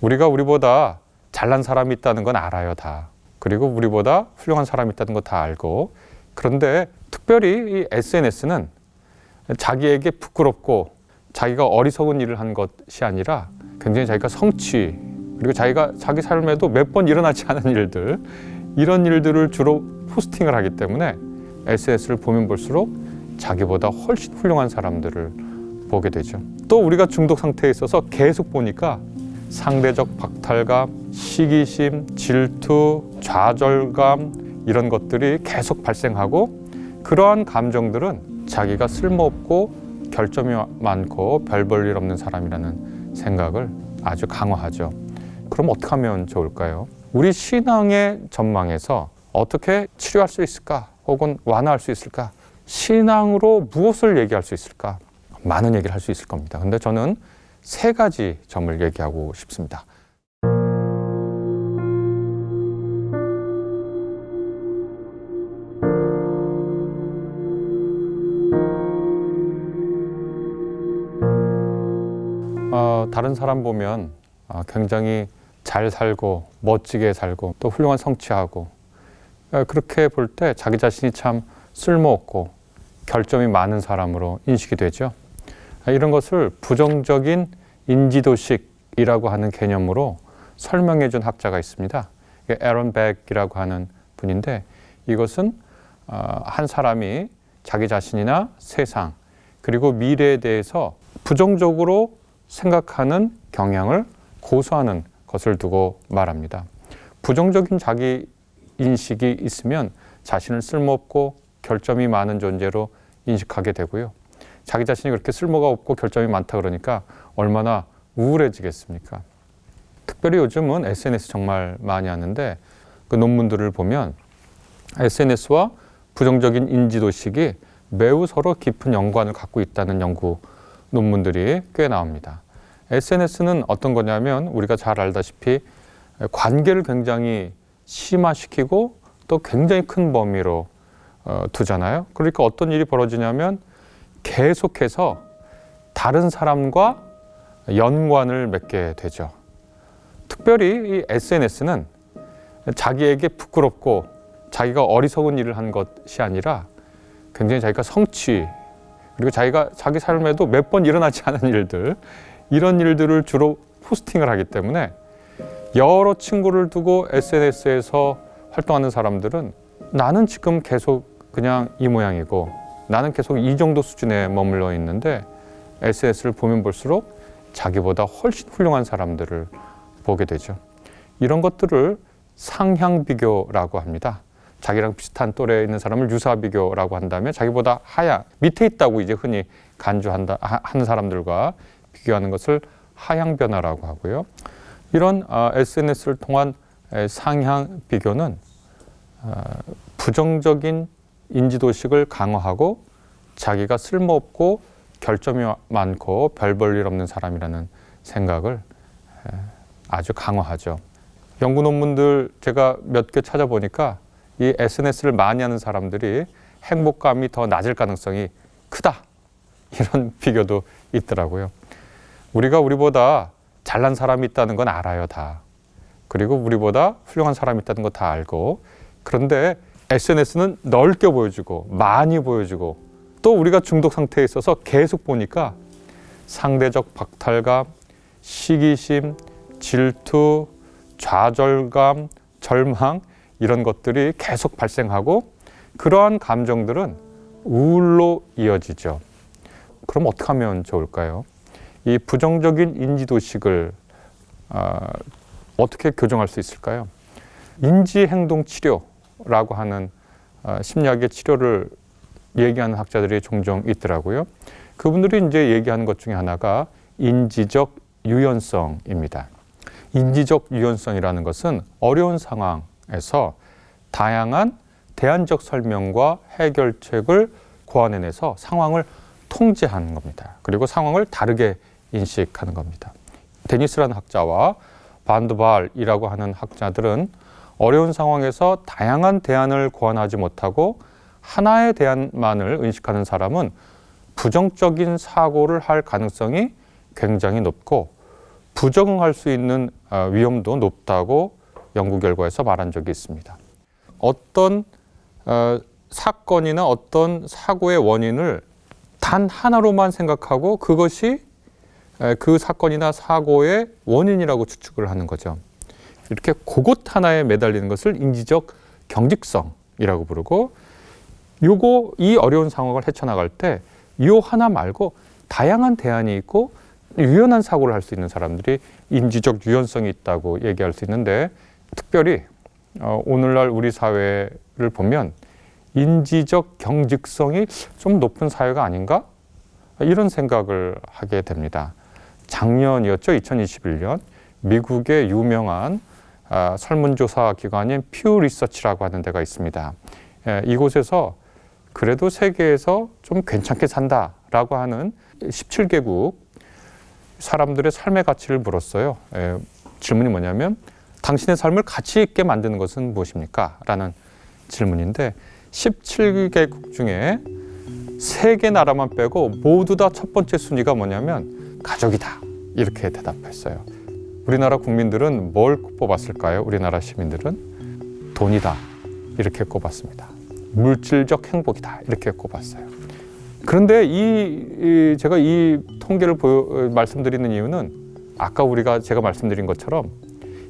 우리가 우리보다 잘난 사람이 있다는 건 알아요, 다. 그리고 우리보다 훌륭한 사람이 있다는 거 다 알고. 그런데 특별히 이 SNS는 자기에게 부끄럽고 자기가 어리석은 일을 한 것이 아니라 굉장히 자기가 성취 그리고 자기가 자기 삶에도 몇 번 일어나지 않은 일들 이런 일들을 주로 포스팅을 하기 때문에 SNS를 보면 볼수록 자기보다 훨씬 훌륭한 사람들을 보게 되죠. 또 우리가 중독 상태에 있어서 계속 보니까 상대적 박탈감, 시기심, 질투, 좌절감 이런 것들이 계속 발생하고 그러한 감정들은 자기가 쓸모없고 결점이 많고 별 볼 일 없는 사람이라는 생각을 아주 강화하죠. 그럼 어떻게 하면 좋을까요? 우리 신앙의 전망에서 어떻게 치료할 수 있을까? 혹은 완화할 수 있을까? 신앙으로 무엇을 얘기할 수 있을까? 많은 얘기를 할 수 있을 겁니다. 근데 저는 세 가지 점을 얘기하고 싶습니다. 어, 다른 사람 보면 어, 굉장히 잘 살고 멋지게 살고 또 훌륭한 성취하고 어, 그렇게 볼 때 자기 자신이 참 쓸모없고 결점이 많은 사람으로 인식이 되죠. 아, 이런 것을 부정적인 인지도식이라고 하는 개념으로 설명해 준 학자가 있습니다. 에런 백이라고 하는 분인데 이것은 어, 한 사람이 자기 자신이나 세상 그리고 미래에 대해서 부정적으로 생각하는 경향을 고수하는 것을 두고 말합니다. 부정적인 자기 인식이 있으면 자신을 쓸모없고 결점이 많은 존재로 인식하게 되고요. 자기 자신이 그렇게 쓸모가 없고 결점이 많다 그러니까 얼마나 우울해지겠습니까? 특별히 요즘은 SNS 정말 많이 하는데 그 논문들을 보면 SNS와 부정적인 인지도식이 매우 서로 깊은 연관을 갖고 있다는 연구 논문들이 꽤 나옵니다. SNS는 어떤 거냐면 우리가 잘 알다시피 관계를 굉장히 심화시키고 또 굉장히 큰 범위로 어, 두잖아요. 그러니까 어떤 일이 벌어지냐면 계속해서 다른 사람과 연관을 맺게 되죠. 특별히 이 SNS는 자기에게 부끄럽고 자기가 어리석은 일을 한 것이 아니라 굉장히 자기가 성취 그리고 자기가 자기 삶에도 몇 번 일어나지 않은 일들 이런 일들을 주로 포스팅을 하기 때문에 여러 친구를 두고 SNS에서 활동하는 사람들은 나는 지금 계속 그냥 이 모양이고 나는 계속 이 정도 수준에 머물러 있는데 SNS를 보면 볼수록 자기보다 훨씬 훌륭한 사람들을 보게 되죠. 이런 것들을 상향 비교라고 합니다. 자기랑 비슷한 또래에 있는 사람을 유사 비교라고 한다면 자기보다 하향 밑에 있다고 이제 흔히 간주한다 하- 하는 사람들과 비교하는 것을 하향 변화라고 하고요. 이런 어, SNS를 통한 에, 상향 비교는 어, 부정적인 인지도식을 강화하고 자기가 쓸모없고 결점이 많고 별 볼 일 없는 사람이라는 생각을 에, 아주 강화하죠. 연구 논문들 제가 몇 개 찾아보니까 이 SNS를 많이 하는 사람들이 행복감이 더 낮을 가능성이 크다. 이런 비교도 있더라고요. 우리가 우리보다 잘난 사람이 있다는 건 알아요, 다. 그리고 우리보다 훌륭한 사람이 있다는 거 다 알고. 그런데 SNS는 넓게 보여주고 많이 보여주고 또 우리가 중독 상태에 있어서 계속 보니까 상대적 박탈감, 시기심, 질투, 좌절감, 절망 이런 것들이 계속 발생하고 그러한 감정들은 우울로 이어지죠. 그럼 어떻게 하면 좋을까요? 이 부정적인 인지도식을 어, 어떻게 교정할 수 있을까요? 인지행동 치료라고 하는 어, 심리학의 치료를 얘기하는 학자들이 종종 있더라고요. 그분들이 이제 얘기하는 것 중에 하나가 인지적 유연성입니다. 인지적 유연성이라는 것은 어려운 상황에서 다양한 대안적 설명과 해결책을 고안해내서 상황을 통제하는 겁니다. 그리고 상황을 다르게 인식하는 겁니다. 데니스라는 학자와 반드발이라고 하는 학자들은 어려운 상황에서 다양한 대안을 고안하지 못하고 하나의 대안만을 의식하는 사람은 부정적인 사고를 할 가능성이 굉장히 높고 부적응할 수 있는 어, 위험도 높다고 연구 결과에서 말한 적이 있습니다. 어떤 어, 사건이나 어떤 사고의 원인을 단 하나로만 생각하고 그것이 에, 그 사건이나 사고의 원인이라고 추측을 하는 거죠. 이렇게 그것 하나에 매달리는 것을 인지적 경직성이라고 부르고 요거 이 어려운 상황을 헤쳐나갈 때 요 하나 말고 다양한 대안이 있고 유연한 사고를 할 수 있는 사람들이 인지적 유연성이 있다고 얘기할 수 있는데 특별히 어, 오늘날 우리 사회를 보면 인지적 경직성이 좀 높은 사회가 아닌가 이런 생각을 하게 됩니다. 작년이었죠, 2021년 미국의 유명한 아, 설문조사 기관인 퓨 리서치라고 하는 데가 있습니다. 예, 이곳에서 그래도 세계에서 좀 괜찮게 산다라고 하는 17개국 사람들의 삶의 가치를 물었어요. 예, 질문이 뭐냐면 당신의 삶을 가치 있게 만드는 것은 무엇입니까? 라는 질문인데 17개국 중에 세 개 나라만 빼고 모두 다 첫 번째 순위가 뭐냐면 가족이다. 이렇게 대답했어요. 우리나라 국민들은 뭘 뽑았을까요? 우리나라 시민들은 돈이다. 이렇게 꼽았습니다. 물질적 행복이다. 이렇게 꼽았어요. 그런데 이, 이 제가 이 통계를 보여, 말씀드리는 이유는 아까 우리가 제가 말씀드린 것처럼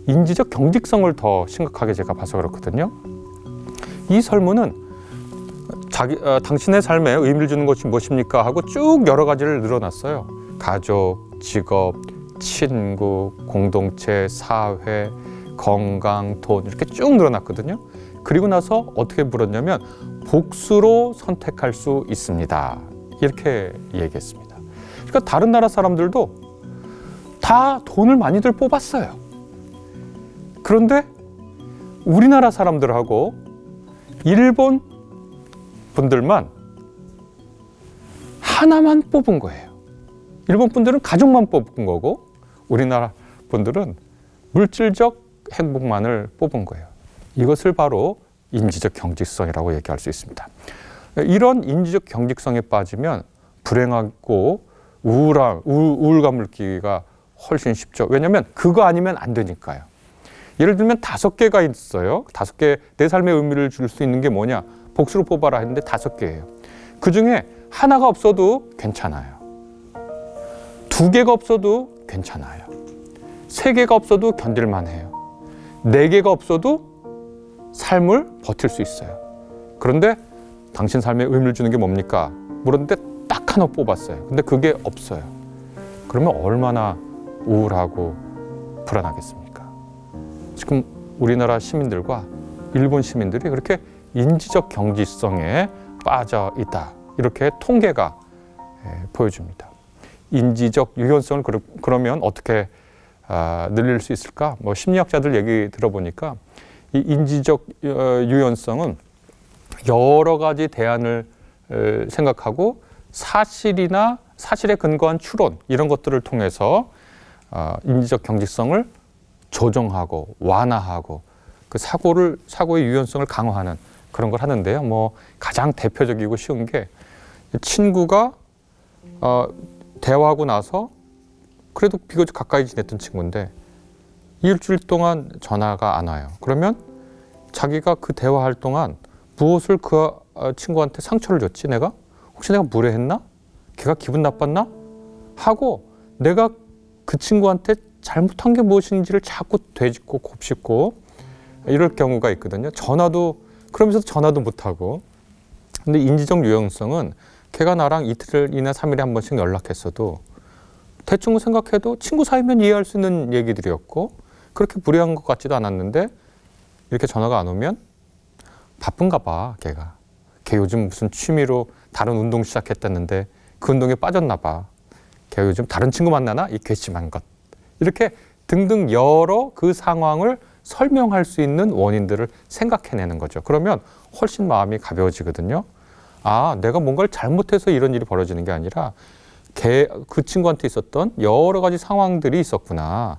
인지적 경직성을 더 심각하게 제가 봐서 그렇거든요. 이 설문은 자기 어, 당신의 삶에 의미를 주는 것이 무엇입니까 하고 쭉 여러 가지를 늘어놨어요. 가족, 직업, 친구, 공동체, 사회, 건강, 돈 이렇게 쭉 늘어났거든요. 그리고 나서 어떻게 물었냐면 복수로 선택할 수 있습니다. 이렇게 얘기했습니다. 그러니까 다른 나라 사람들도 다 돈을 많이들 뽑았어요. 그런데 우리나라 사람들하고 일본 분들만 하나만 뽑은 거예요. 일본 분들은 가족만 뽑은 거고 우리나라 분들은 물질적 행복만을 뽑은 거예요. 이것을 바로 인지적 경직성이라고 얘기할 수 있습니다. 이런 인지적 경직성에 빠지면 불행하고 우울한 우울, 감을 느끼기가 훨씬 쉽죠. 왜냐하면 그거 아니면 안 되니까요. 예를 들면 다섯 개가 있어요. 다섯 개 내 삶의 의미를 줄 수 있는 게 뭐냐? 복수로 뽑아라 했는데 다섯 개예요. 그 중에 하나가 없어도 괜찮아요. 두 개가 없어도 괜찮아요. 세 개가 없어도 견딜만해요. 네 개가 없어도 삶을 버틸 수 있어요. 그런데 당신 삶에 의미를 주는 게 뭡니까? 물었는데 딱 하나 뽑았어요. 근데 그게 없어요. 그러면 얼마나 우울하고 불안하겠습니까? 지금 우리나라 시민들과 일본 시민들이 그렇게 인지적 경지성에 빠져 있다. 이렇게 통계가 예, 보여줍니다. 인지적 유연성을 그러면 어떻게 아, 늘릴 수 있을까? 뭐 심리학자들 얘기 들어보니까 이 인지적 어, 유연성은 여러 가지 대안을 생각하고 사실이나 사실에 근거한 추론 이런 것들을 통해서 어, 인지적 경직성을 조정하고 완화하고 그 사고를 사고의 유연성을 강화하는 그런 걸 하는데요. 뭐 가장 대표적이고 쉬운 게 친구가 어, 대화하고 나서 그래도 비교적 가까이 지냈던 친구인데 일주일 동안 전화가 안 와요. 그러면 자기가 그 대화할 동안 무엇을 그 친구한테 상처를 줬지 내가? 혹시 내가 무례했나? 걔가 기분 나빴나? 하고 내가 그 친구한테 잘못한 게 무엇인지를 자꾸 되짚고 곱씹고 이럴 경우가 있거든요. 전화도 그러면서 전화도 못 하고. 근데 인지적 유연성은 걔가 나랑 이틀이나 삼일에 한 번씩 연락했어도 대충 생각해도 친구 사이면 이해할 수 있는 얘기들이었고 그렇게 무례한 것 같지도 않았는데 이렇게 전화가 안 오면 바쁜가 봐, 걔가. 걔 요즘 무슨 취미로 다른 운동 시작했다는데 그 운동에 빠졌나 봐. 걔 요즘 다른 친구 만나나? 이 괘씸한 것. 이렇게 등등 여러 그 상황을 설명할 수 있는 원인들을 생각해내는 거죠. 그러면 훨씬 마음이 가벼워지거든요. 아, 내가 뭔가를 잘못해서 이런 일이 벌어지는 게 아니라 걔, 그 친구한테 있었던 여러 가지 상황들이 있었구나.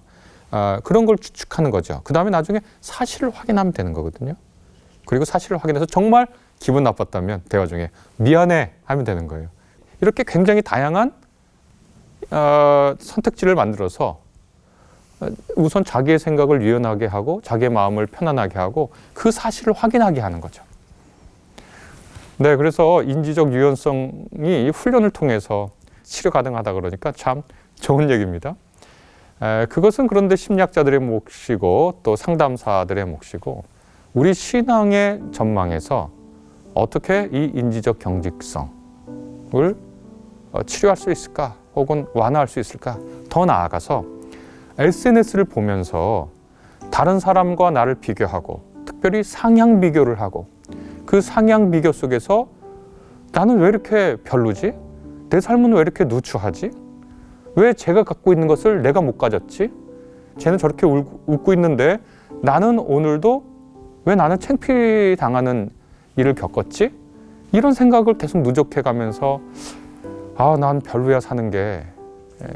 아, 그런 걸 추측하는 거죠. 그 다음에 나중에 사실을 확인하면 되는 거거든요. 그리고 사실을 확인해서 정말 기분 나빴다면 대화 중에 미안해 하면 되는 거예요. 이렇게 굉장히 다양한 어, 선택지를 만들어서 우선 자기의 생각을 유연하게 하고 자기의 마음을 편안하게 하고 그 사실을 확인하게 하는 거죠. 네, 그래서 인지적 유연성이 이 훈련을 통해서 치료 가능하다 그러니까 참 좋은 얘기입니다. 에, 그것은 그런데 심리학자들의 몫이고 또 상담사들의 몫이고 우리 신앙의 전망에서 어떻게 이 인지적 경직성을 어, 치료할 수 있을까 혹은 완화할 수 있을까 더 나아가서 SNS를 보면서 다른 사람과 나를 비교하고 특별히 상향 비교를 하고 그 상향 비교 속에서 나는 왜 이렇게 별로지? 내 삶은 왜 이렇게 누추하지? 왜 제가 갖고 있는 것을 내가 못 가졌지? 쟤는 저렇게 울고, 웃고 있는데 나는 오늘도 왜 나는 창피 당하는 일을 겪었지? 이런 생각을 계속 누적해 가면서 아, 난 별로야 사는 게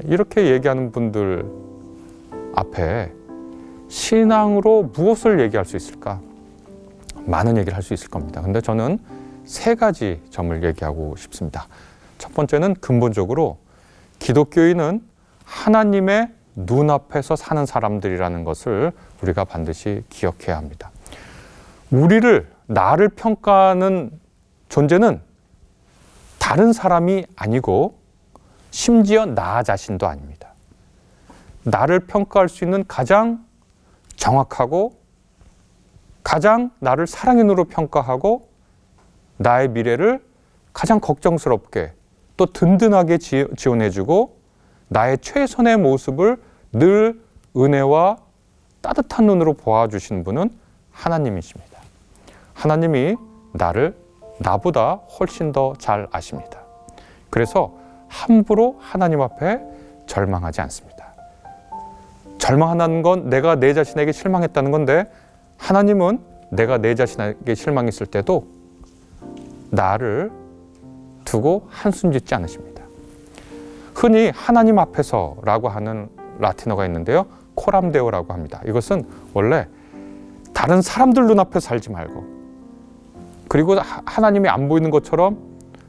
이렇게 얘기하는 분들 앞에 신앙으로 무엇을 얘기할 수 있을까? 많은 얘기를 할 수 있을 겁니다. 근데 저는 세 가지 점을 얘기하고 싶습니다. 첫 번째는 근본적으로 기독교인은 하나님의 눈앞에서 사는 사람들이라는 것을 우리가 반드시 기억해야 합니다. 우리를, 나를 평가하는 존재는 다른 사람이 아니고 심지어 나 자신도 아닙니다. 나를 평가할 수 있는 가장 정확하고 가장 나를 사랑의 눈으로 평가하고 나의 미래를 가장 걱정스럽게 또 든든하게 지원해주고 나의 최선의 모습을 늘 은혜와 따뜻한 눈으로 보아주시는 분은 하나님이십니다. 하나님이 나를 나보다 훨씬 더 잘 아십니다. 그래서 함부로 하나님 앞에 절망하지 않습니다. 절망한다는 건 내가 내 자신에게 실망했다는 건데 하나님은 내가 내 자신에게 실망했을 때도 나를 두고 한숨 짓지 않으십니다. 흔히 하나님 앞에서라고 하는 라틴어가 있는데요. 코람데오라고 합니다. 이것은 원래 다른 사람들 눈앞에 살지 말고 그리고 하나님이 안 보이는 것처럼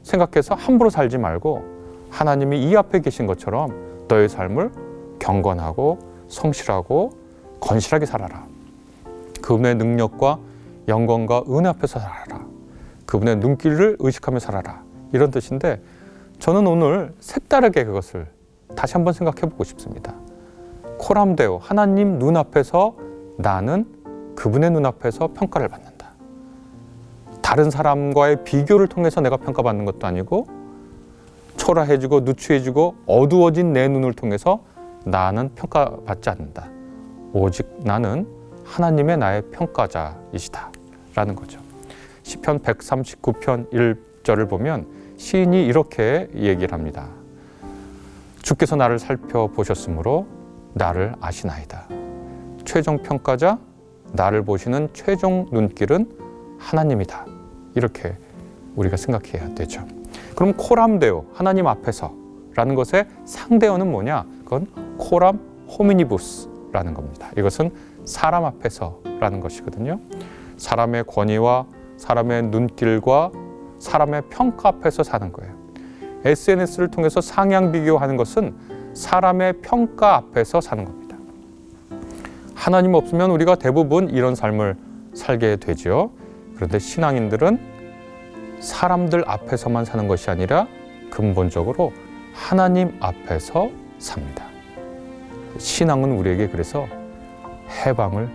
생각해서 함부로 살지 말고 하나님이 이 앞에 계신 것처럼 너의 삶을 경건하고 성실하고 건실하게 살아라. 그분의 능력과 영광과 은혜 앞에서 살아라. 그분의 눈길을 의식하며 살아라. 이런 뜻인데 저는 오늘 색다르게 그것을 다시 한번 생각해 보고 싶습니다. 코람데오 하나님 눈앞에서 나는 그분의 눈앞에서 평가를 받는다. 다른 사람과의 비교를 통해서 내가 평가받는 것도 아니고 초라해지고 누추해지고 어두워진 내 눈을 통해서 나는 평가받지 않는다. 오직 나는 하나님의 나의 평가자이시다. 라는 거죠. 시편 139편 1 절을 보면 시인이 이렇게 얘기를 합니다. 주께서 나를 살펴보셨으므로 나를 아시나이다. 최종 평가자, 나를 보시는 최종 눈길은 하나님이다. 이렇게 우리가 생각해야 되죠. 그럼 코람데오, 하나님 앞에서 라는 것의 상대어는 뭐냐? 그건 코람 호미니부스라는 겁니다. 이것은 사람 앞에서라는 것이거든요. 사람의 권위와 사람의 눈길과 사람의 평가 앞에서 사는 거예요. SNS를 통해서 상향 비교하는 것은 사람의 평가 앞에서 사는 겁니다. 하나님 없으면 우리가 대부분 이런 삶을 살게 되죠. 그런데 신앙인들은 사람들 앞에서만 사는 것이 아니라 근본적으로 하나님 앞에서 삽니다. 신앙은 우리에게 그래서 해방을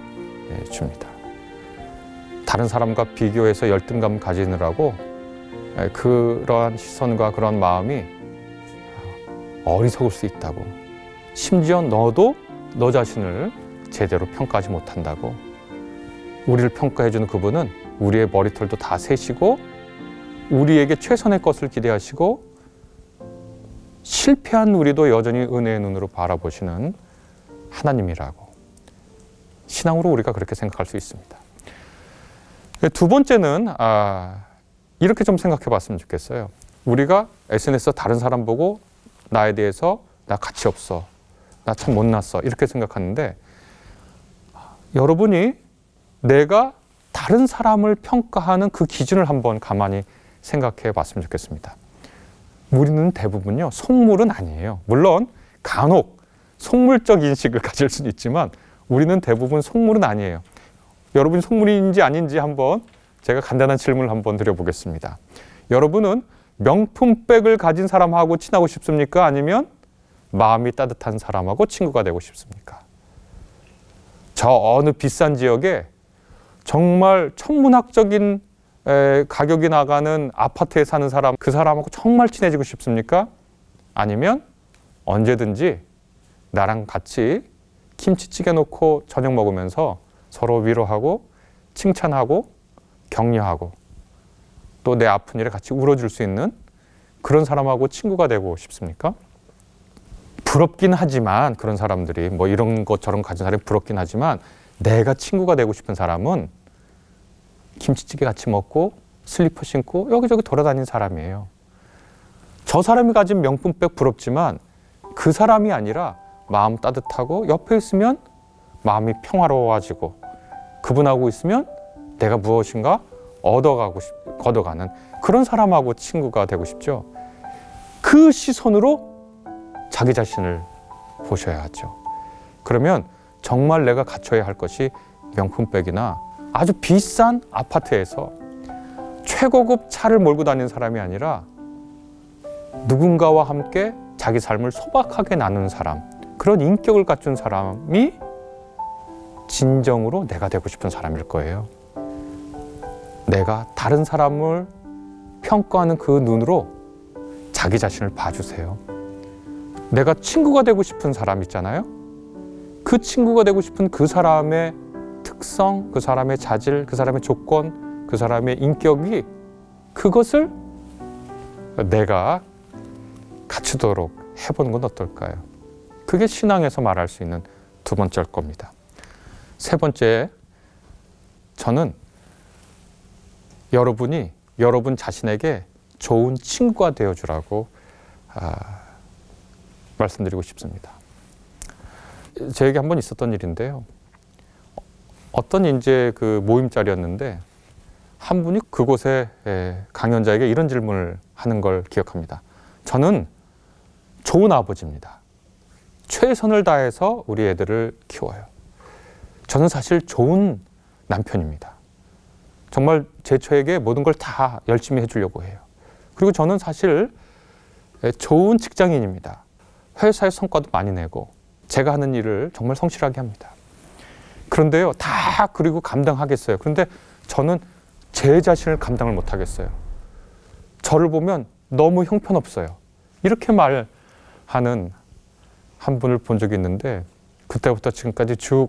예, 줍니다. 다른 사람과 비교해서 열등감 가지느라고 예, 그러한 시선과 그런 마음이 어리석을 수 있다고. 심지어 너도 너 자신을 제대로 평가하지 못한다고. 우리를 평가해 주는 그분은 우리의 머리털도 다 세시고 우리에게 최선의 것을 기대하시고 실패한 우리도 여전히 은혜의 눈으로 바라보시는 하나님이라고 신앙으로 우리가 그렇게 생각할 수 있습니다. 두 번째는 아, 이렇게 좀 생각해 봤으면 좋겠어요. 우리가 SNS 다른 사람 보고 나에 대해서 나 가치 없어. 나 참 못났어. 이렇게 생각하는데 여러분이 내가 다른 사람을 평가하는 그 기준을 한번 가만히 생각해 봤으면 좋겠습니다. 우리는 대부분요, 속물은 아니에요. 물론 간혹 속물적 인식을 가질 수는 있지만 우리는 대부분 속물은 아니에요. 여러분이 속물인지 아닌지 한번 제가 간단한 질문을 한번 드려보겠습니다. 여러분은 명품백을 가진 사람하고 친하고 싶습니까? 아니면 마음이 따뜻한 사람하고 친구가 되고 싶습니까? 저 어느 비싼 지역에 정말 천문학적인 에, 가격이 나가는 아파트에 사는 사람, 그 사람하고 정말 친해지고 싶습니까? 아니면 언제든지 나랑 같이 김치찌개 놓고 저녁 먹으면서 서로 위로하고 칭찬하고 격려하고 또 내 아픈 일에 같이 울어줄 수 있는 그런 사람하고 친구가 되고 싶습니까? 부럽긴 하지만 그런 사람들이 뭐 이런 것 저런 거 가진 사람이 부럽긴 하지만 내가 친구가 되고 싶은 사람은 김치찌개 같이 먹고 슬리퍼 신고 여기저기 돌아다니는 사람이에요. 저 사람이 가진 명품백 부럽지만 그 사람이 아니라 마음 따뜻하고 옆에 있으면 마음이 평화로워지고 그분하고 있으면 내가 무엇인가 얻어가고 싶, 걷어가는 그런 사람하고 친구가 되고 싶죠. 그 시선으로 자기 자신을 보셔야 하죠. 그러면 정말 내가 갖춰야 할 것이 명품백이나 아주 비싼 아파트에서 최고급 차를 몰고 다니는 사람이 아니라 누군가와 함께 자기 삶을 소박하게 나누는 사람, 그런 인격을 갖춘 사람이 진정으로 내가 되고 싶은 사람일 거예요. 내가 다른 사람을 평가하는 그 눈으로 자기 자신을 봐주세요. 내가 친구가 되고 싶은 사람 있잖아요. 그 친구가 되고 싶은 그 사람의 특성, 그 사람의 자질, 그 사람의 조건, 그 사람의 인격이 그것을 내가 갖추도록 해보는 건 어떨까요? 그게 신앙에서 말할 수 있는 두 번째일 겁니다. 세 번째, 저는 여러분이 여러분 자신에게 좋은 친구가 되어 주라고 아, 말씀드리고 싶습니다. 저에게 한 번 있었던 일인데요. 어떤 이제 그 모임 자리였는데 한 분이 그곳에 에, 강연자에게 이런 질문을 하는 걸 기억합니다. 저는 좋은 아버지입니다. 최선을 다해서 우리 애들을 키워요. 저는 사실 좋은 남편입니다. 정말 제 처에게 모든 걸 다 열심히 해주려고 해요. 그리고 저는 사실 에, 좋은 직장인입니다. 회사에 성과도 많이 내고 제가 하는 일을 정말 성실하게 합니다. 그런데요, 다 그리고 감당하겠어요. 그런데 저는 제 자신을 감당을 못 하겠어요. 저를 보면 너무 형편없어요. 이렇게 말하는 한 분을 본 적이 있는데 그때부터 지금까지 쭉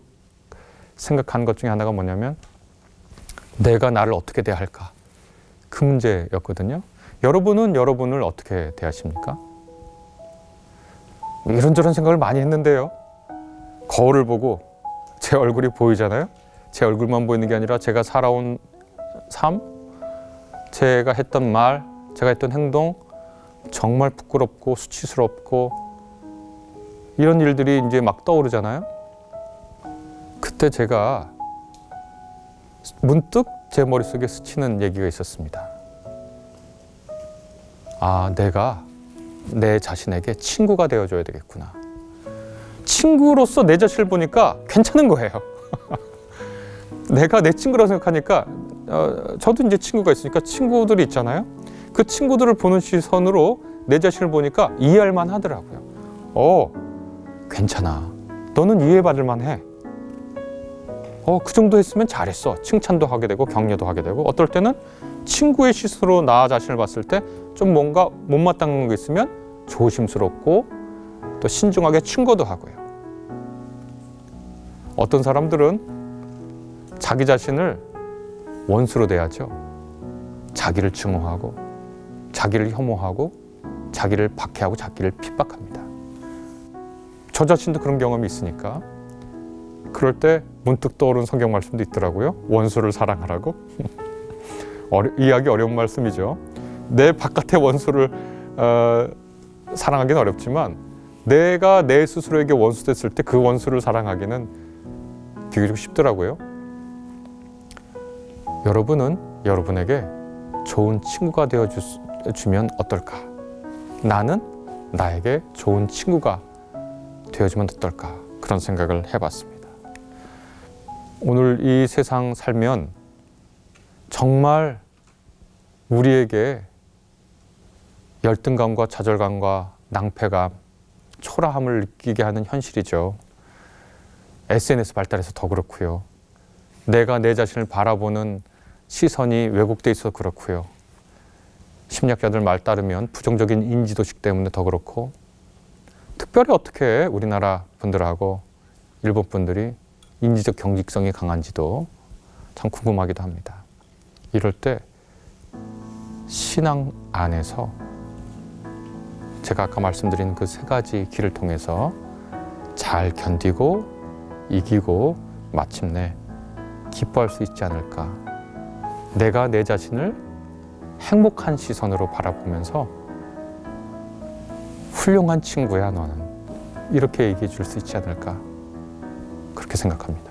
생각한 것 중에 하나가 뭐냐면 내가 나를 어떻게 대할까? 그 문제였거든요. 여러분은 여러분을 어떻게 대하십니까? 이런저런 생각을 많이 했는데요. 거울을 보고 제 얼굴이 보이잖아요. 제 얼굴만 보이는 게 아니라 제가 살아온 삶, 제가 했던 말, 제가 했던 행동 정말 부끄럽고 수치스럽고 이런 일들이 이제 막 떠오르잖아요. 그때 제가 문득 제 머릿속에 스치는 얘기가 있었습니다. 아, 내가 내 자신에게 친구가 되어줘야 되겠구나. 친구로서 내 자신을 보니까 괜찮은 거예요. 내가 내 친구라고 생각하니까 어, 저도 이제 친구가 있으니까 친구들이 있잖아요. 그 친구들을 보는 시선으로 내 자신을 보니까 이해할 만 하더라고요. 어, 괜찮아. 너는 이해받을 만해. 어, 그 정도 했으면 잘했어. 칭찬도 하게 되고 격려도 하게 되고 어떨 때는 친구의 시선으로 나 자신을 봤을 때 좀 뭔가 못마땅한 게 있으면 조심스럽고 또 신중하게 충고도 하고요. 어떤 사람들은 자기 자신을 원수로 대하죠. 자기를 증오하고 자기를 혐오하고 자기를 박해하고 자기를 핍박합니다. 저 자신도 그런 경험이 있으니까 그럴 때 문득 떠오른 성경 말씀도 있더라고요. 원수를 사랑하라고. 어려, 이해하기 어려운 말씀이죠. 내 바깥의 원수를 어, 사랑하기는 어렵지만 내가 내 스스로에게 원수 됐을 때 그 원수를 사랑하기는 비교적 쉽더라고요. 여러분은 여러분에게 좋은 친구가 되어 주면 어떨까? 나는 나에게 좋은 친구가 되어주면 어떨까 그런 생각을 해봤습니다. 오늘 이 세상 살면 정말 우리에게 열등감과 좌절감과 낭패감, 초라함을 느끼게 하는 현실이죠. SNS 발달해서 더 그렇고요. 내가 내 자신을 바라보는 시선이 왜곡돼 있어 그렇고요. 심리학자들 말 따르면 부정적인 인지도식 때문에 더 그렇고 특별히 어떻게 우리나라 분들하고 일본 분들이 인지적 경직성이 강한지도 참 궁금하기도 합니다. 이럴 때 신앙 안에서 제가 아까 말씀드린 그 세 가지 길을 통해서 잘 견디고 이기고 마침내 기뻐할 수 있지 않을까. 내가 내 자신을 행복한 시선으로 바라보면서 훌륭한 친구야 너는 이렇게 얘기해 줄 수 있지 않을까 그렇게 생각합니다.